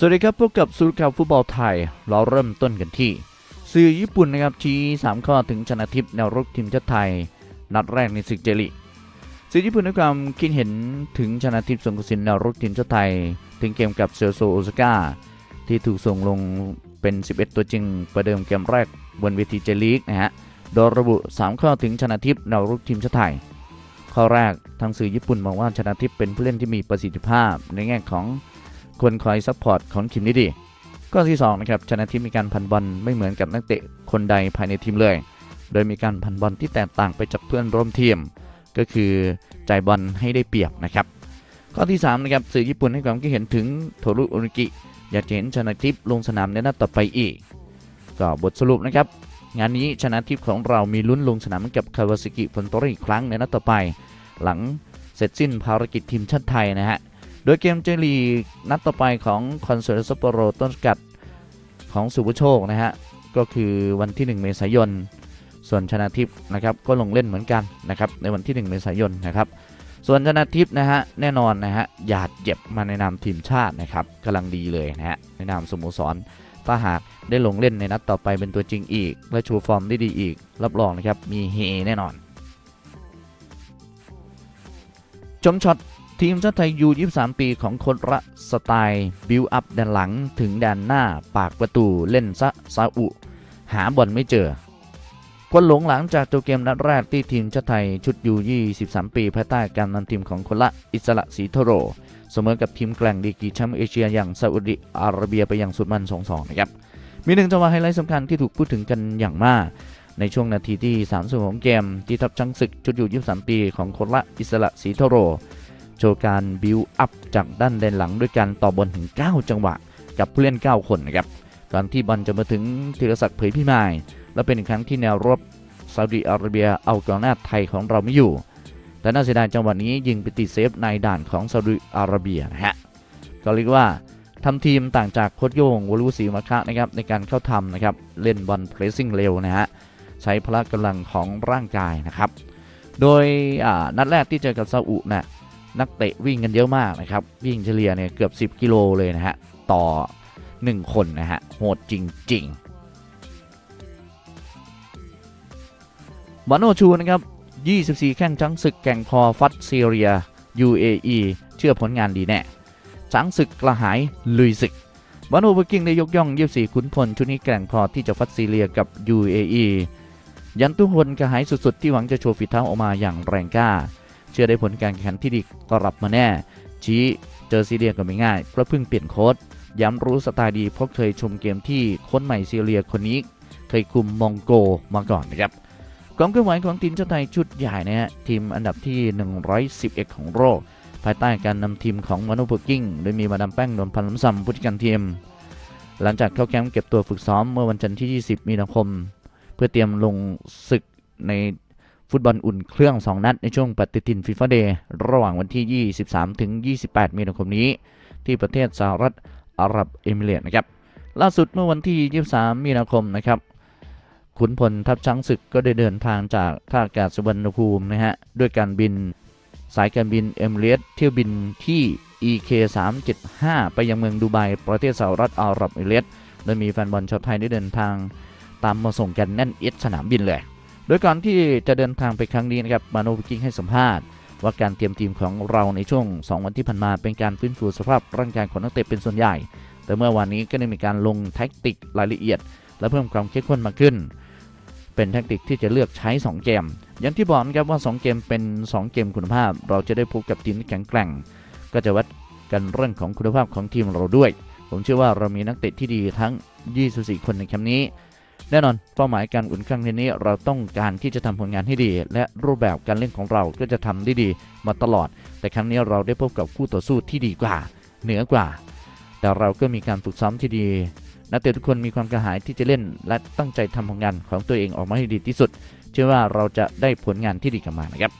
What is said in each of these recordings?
สวัสดีครับพบกับสูตรข่าวฟุตบอลไทย เราเริ่มต้นกันที่ สื่อญี่ปุ่นนะครับชี้3ข้อถึงชนะทิพย์แนวรุกทีมชาติไทย นัดแรกในศึกเจลีสื่อญี่ปุ่นให้ความคิดเห็นถึงชนะทิพย์สงกสินแนวรุกทีมชาติไทย ถึงเกมกับเซลโซโอซาก้าที่ถูกส่งลงเป็น 11 ตัวจริง ประเดิมเกมแรกบนเวทีเจลีกนะฮะโดยระบุ 3 ข้อถึงชนะทิพย์แนวรุกทีมชาติไทย ข้อแรกทางสื่อญี่ปุ่นมองว่าชนะทิพย์เป็นผู้เล่นที่มีประสิทธิภาพในแง่ของ ควรคอยซัพพอร์ตของทีมได้ดีข้อที่2นะครับชนะทิพย์มีการพันบอลไม่เหมือนกับนักเตะคนใดภายในทีมเลย โดยมีการพันบอลที่แตกต่างไปจากเพื่อนร่วมทีม ก็คือจ่ายบอลให้ได้เปรียบนะครับ ข้อที่3นะครับสื่อญี่ปุ่นให้ความคิดเห็นถึงโทรุโอนิกิ อยากจะเห็นชนะทิพย์ลงสนามในนัดต่อไปอีก ก็บทสรุปนะครับ งานนี้ชนะทิพย์ของเรามีลุ้นลงสนามกับคาวาซากิฟอนโตริอีกครั้งในนัดต่อไป หลังเสร็จสิ้นภารกิจทีมชาติไทยนะฮะ ดยเกมเจลีนัดต่อไปของคอนเสิร์ตซัปโปโรต้นสกัดของสุภโชคนะฮะ ก็คือวันที่ 1 เมษายน ส่วนชนะทิพย์นะครับก็ลงเล่นเหมือนกันนะครับในวันที่ 1 เมษายนนะครับ ส่วนชนะทิพย์นะฮะแน่นอนนะฮะหยาดเจ็บมาในนามทีมชาตินะครับกำลังดีเลยนะฮะในนามสโมสรถ้าหากได้ลงเล่นในนัดต่อไปเป็นตัวจริงอีก และชว์ฟอร์มได้ดีอีก รับรองนะครับมีเฮแน่นอน ชมช็อต ทีมชาติไทยยู23 ปีของคนละสไตล์บิวอัพด้านหลังถึงด้านหน้าปากประตูเล่นซะซาอุ หาบอลไม่เจอคนหลงหลังจากตัวเกมนัดแรกที่ทีมชาติไทยชุดยู23 ปีภายใต้การนำทีมของคนละอิสระสีโทโร เสมอกับทีมแกร่งดีกีแชมป์เอเชียอย่างซาอุดิอาระเบียไปอย่างสุดมัน 2-2 นะครับ มีหนึ่งจังหวะไฮไลท์สำคัญที่ถูกพูดถึงกันอย่างมาก ในช่วงนาทีที่30ของเกมที่ทัพช้างศึกชุดยู23 ปีของคนละอิสระสีโทโร โชว์การบิวอัพจากด้านแดนหลังด้วยการต่อบอลถึง 9 จังหวะ กับผู้เล่น 9 คนนะครับก่อนที่บอลจะมาถึงธีรศักดิ์เผยพิมาย และเป็นครั้งที่แนวรบซาอุดิอาระเบียเอากองหน้าไทยของเราไม่อยู่ แต่น่าเสียดายจังหวะนี้ยิงไปติดเซฟในด่านของซาอุดิอาระเบียนะฮะก็เรียกว่าทำทีมต่างจากโคชโยงวลูศรีมาคะนะครับในการเข้าทำนะครับเล่นบอลเพรสซิ่งเร็วนะฮะใช้พละกำลังของร่างกายนะครับ โดยนัดแรกที่เจอกับซาอุนะ นักเตะวิ่งกันเยอะมากนะครับ วิ่งเฉลี่ยเนี่ยเกือบ 10 กิโลเลยนะฮะ ต่อ 1 คนนะฮะ โหดจริงๆบานโนชูนะครับ 24 แข้งจังศึกแก่งคอฟัดซีเรีย UAE เชื่อผลงานดีแน่จังศึกกระหายลุยศึกบานโนเบอร์กิ้งได้ยกย่อง 24 ขุนพลชุดนี้แกร่งพอที่จะฟัดซีเรียกับ UAE ยันทุกคนกระหายสุดๆ ที่หวังจะโชว์ฝีเท้าออกมาอย่างแรงกล้า เชื่อได้ผลการแข่งขันที่ดีกลับมาแน่ ชี้เจอซีเรียก็ไม่ง่ายเพราะเพิ่งเปลี่ยนโค้ดย้ำรู้สไตล์ดีเพราะเคยชมเกมที่ค้ชใหม่ซีเรียคนนี้ เคยคุมมองโกมาก่อนนะครับความเคลื่อนไหวของทีมชาติไทยชุดใหญ่นะฮะทีมอันดับที่ 111 ของโลกภายใต้การนำทีมของมานุเบอร์กิ้งโดยมีมาดามแป้งนนพันธ์ล้ำซำผู้จัดการทีม หลังจากเข้าแคมป์เก็บตัวฝึกซ้อมเมื่อวันจันทร์ที่ 20 มีนาคม เพื่อเตรียมลงศึกใน ฟุตบอลอุ่นเครื่อง 2 นัดในช่วงปฏิทินฟีฟ่าเดย์ระหว่างวันที่ 23 ถึง 28 มีนาคมนี้ ที่ประเทศสหรัฐอาหรับเอมิเรตนะครับ ล่าสุดเมื่อวันที่ 23 มีนาคมนะครับขุนพลทัพช้างศึกก็ได้เดินทางจากท่าอากาศสุวรรณภูมินะฮะด้วยการบินสายการบินเอมิเรตเที่ยวบินที่ EK 375ไปยังเมืองดูไบประเทศสหรัฐอาหรับเอมิเรตโดยมีแฟนบอลชาวไทยได้เดินทาง ตามมาส่งกันแน่นเอียดสนามบินเลย โดยก่อนที่จะเดินทางไปครั้งนี้นะครับมาโนวิกิงให้สัมภาษณ์ ว่าการเตรียมทีมของเราในช่วง 2 วันที่ผ่านมาเป็นการฟื้นฟูสภาพร่างกายของนักเตะเป็นส่วนใหญ่ แต่เมื่อวานนี้ก็ได้มีการลงแท็กติกรายละเอียด และเพิ่มความเข้มข้นมากขึ้น เป็นแท็กติกที่จะเลือกใช้ 2 เกม อย่างที่บอกนะครับว่า 2 เกมเป็น 2 เกมคุณภาพ เราจะได้พบกับทีมที่แข็งแกร่ง ก็จะวัดกันเรื่องของคุณภาพของทีมเราด้วย ผมเชื่อว่าเรามีนักเตะที่ดีทั้ง 24 คนในแคมป์นี้ แน่นอนเป้าหมายการอุ่นเครื่องในนี้เราต้องการที่จะทำผลงานให้ดี และรูปแบบการเล่นของเราก็จะทำได้ดีมาตลอด แต่ครั้งนี้เราได้พบกับคู่ต่อสู้ที่ดีกว่า เหนือกว่า แต่เราก็มีการฝึกซ้อมที่ดีนักเตะทุกคนมีความกระหายที่จะเล่นและตั้งใจทำผลงานของตัวเองออกมาให้ดีที่สุด เชื่อว่าเราจะได้ผลงานที่ดีกลับมานะครับ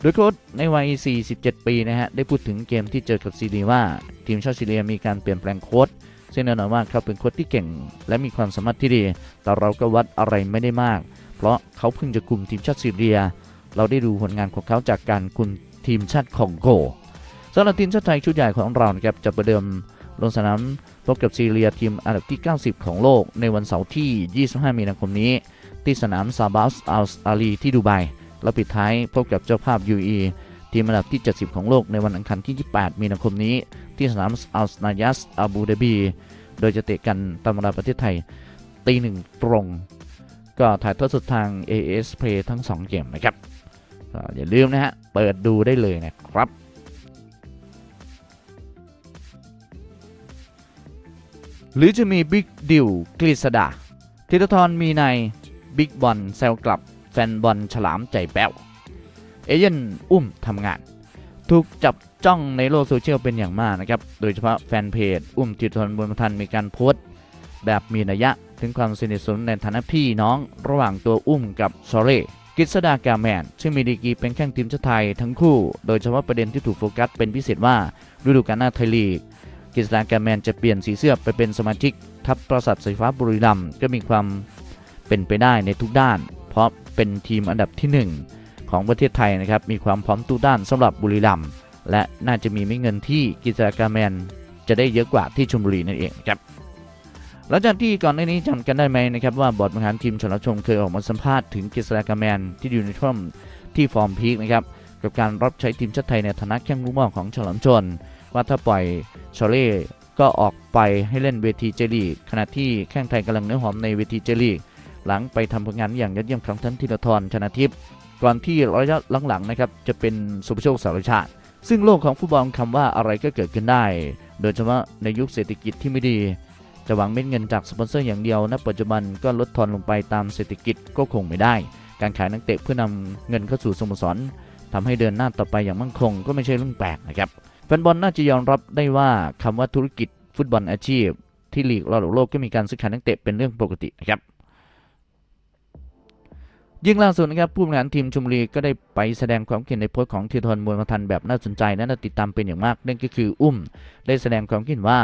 โดยโค้ชในวัย 47 ปีนะฮะ ได้พูดถึงเกมที่เจอกับซีเรียว่า ทีมชาติซีเรียมีการเปลี่ยนแปลงโค้ช ซึ่งแน่นอนว่าเขาเป็นโค้ชที่เก่ง และมีความสามารถที่ดี แต่เราก็วัดอะไรไม่ได้มาก เพราะเขาเพิ่งจะคุมทีมชาติซีเรีย เราได้ดูผลงานของเขาจากการคุมทีมชาติคองโกสำหรับทีมชาติไทยชุดใหญ่ของเรานะครับจะประเดิมลงสนามพบกับซีเรียทีมอันดับที่ 90 ของโลกในวันเสาร์ที่ 25 มีนาคมนี้ ที่สนามซาบัสอัลอาลีที่ดูไบแล้วปิดท้ายพบกับเจ้าภาพ UAE ทีมอันดับที่ 70 ของโลกในวันอังคารที่ 28 มีนาคมนี้ ที่สนามอัลนายัสอาบูดาบี โดยจะเตะกันตามเวลาประเทศไทยตีหนึ่งตรง ก็ถ่ายทอดสดทาง AS Play ทั้ง 2 เกมนะครับอย่าลืมนะฮะ เปิดดูได้เลยนะครับหรือจะมีบิ๊กดิวกฤษดาธิตทรมีในบิ๊กบอลแซวกลับ แฟนบอลฉลามใจแป้ว เอเย่นอุ้มทำงาน ถูกจับจ้องในโลกโซเชียลเป็นอย่างมากนะครับ โดยเฉพาะแฟนเพจ อุ้มธิตทรบุญทันมีการโพสต์ แบบมีนัยยะ ถึงความสนิทสนมในฐานะพี่น้อง ระหว่างตัวอุ้มกับซอเร่กฤษดากาแมน ซึ่งมีดีกรีเป็นแข้งทีมชาติไทยทั้งคู่ โดยเฉพาะประเด็นที่ถูกโฟกัสเป็นพิเศษว่าฤดูกาลหน้าไทยลีกกฤษดากาแมนจะเปลี่ยนสีเสื้อไปเป็นสมาชิก ทัพปราสาทสายฟ้าบุรีรัมย์ก็มีความเป็นไปได้ในทุกด้าน เพราะเป็นทีมอันดับที่ 1 ของประเทศไทยนะครับ มีความพร้อมทุกด้านสำหรับบุรีรัมย์และน่าจะมีไม่เงินที่กฤษดากาแมนจะได้เยอะกว่าที่ชลบุรีนั่นเองครับหลังจากที่ก่อนหน้านี้จำกันได้ไหมนะครับว่าบอร์ดบริหารทีมชลชมเคยออกมาสัมภาษณ์ถึงกฤษดากาแมนที่อยู่ในช่วงที่ฟอร์มพีคนะครับกับการรับใช้ทีมชาติไทยในฐานะแข้งลูกหม่อของฉลามชน ว่าถ้าปล่อยชอเล่ก็ออกไปให้เล่นเวทีเจลีกขณะที่แข้งไทยกำลังเนื้อหอมในเวทีเจลีกหลังไปทำผลงานอย่างยอดเยี่ยมครั้งทั้นธีรทรชนะทิพย์ ก่อนที่ระยะหลังๆนะครับจะเป็นสุภโชคสารชาติ ซึ่งโลกของฟุตบอลคำว่าอะไรก็เกิดขึ้นได้ โดยเฉพาะในยุคเศรษฐกิจที่ไม่ดี จะหวังเม็ดเงินจากสปอนเซอร์อย่างเดียวณปัจจุบันก็ลดทอนลงไปตามเศรษฐกิจก็คงไม่ได้ การขายนักเตะเพื่อนำเงินเข้าสู่สโมสรทำให้เดินหน้าต่อไปอย่างมั่นคงก็ไม่ใช่เรื่องแปลกนะครับแฟนบอลน่าจะยอมรับได้ว่าคำว่าธุรกิจฟุตบอลอาชีพ ที่ลีกระดับโลกก็มีการซื้อขายนักเตะเป็นเรื่องปกตินะครับ ยิ่งล่าสุดนะครับผู้บริหารทีมชมบุรีก็ได้ไปแสดงความคิดเห็นในโพสต์ของธีรทรมวลพันธ์แบบน่าสนใจและน่าติดตามเป็นอย่างมากนั่นก็คืออุ้ม ได้แสดงความคิดว่า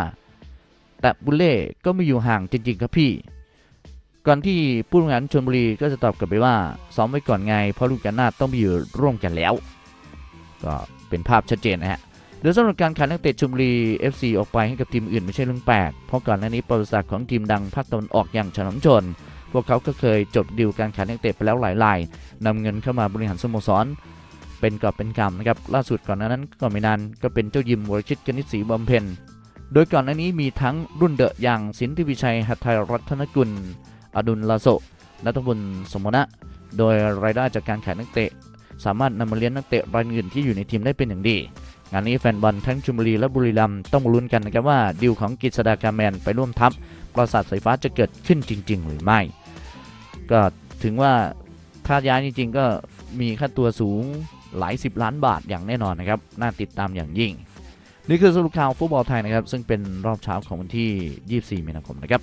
แต่บุเล่ก็ไม่อยู่ห่างจริงๆครับพี่ ก่อนที่ผู้บริหารชลบุรีก็จะตอบกลับไปว่าซ้อมไว้ก่อนไงเพราะลูกกันหน้าต้องไปอยู่ร่วมกันแล้ว ก็เป็นภาพชัดเจนนะฮะโดยสำหรับการขายนักเตะชลบุรี FC ออกไปให้กับทีมอื่นไม่ใช่เรื่องแปลกเพราะก่อนหน้านี้ประวัติศาสตร์ของทีมดังภาคตะวันออกอย่างฉลามชน พวกเขาก็เคยจบดีลการขายนักเตะไปแล้วหลายรายนำเงินเข้ามาบริหารสโมสร เป็นกอบเป็นกำนะครับ ล่าสุดก่อนหน้านั้นก็ไม่นานก็เป็นเจ้ายิมวรชิตกนิษฐศรีบำเพ็ญ โดยก่อนหน้านี้มีทั้งรุ่นเดอะอย่างสินทิวิชัยหัตถยรัตนกุล อดุลลาโซนัทบุญสมณะ โดยรายได้จากการขายนักเตะ สามารถนำมาเลี้ยงนักเตะรายอื่นที่อยู่ในทีมได้เป็นอย่างดีงานนี้แฟนบอลทั้งชุมบุรีและบุรีรัมย์ต้องมาลุ้นกันนะครับว่าดีลของกฤษดากาแมนไปร่วมทัพปราสาทสายฟ้าจะเกิดขึ้นจริง ๆ หรือไม่ ก็ถึงว่าถ้าย้ายจริงๆก็มีค่าตัวสูงหลายสิบล้านบาทอย่างแน่นอนนะครับ น่าติดตามอย่างยิ่ง นี่คือสรุปข่าวฟุตบอลไทยนะครับ ซึ่งเป็นรอบเช้าของวันที่ 24 มีนาคมนะครับ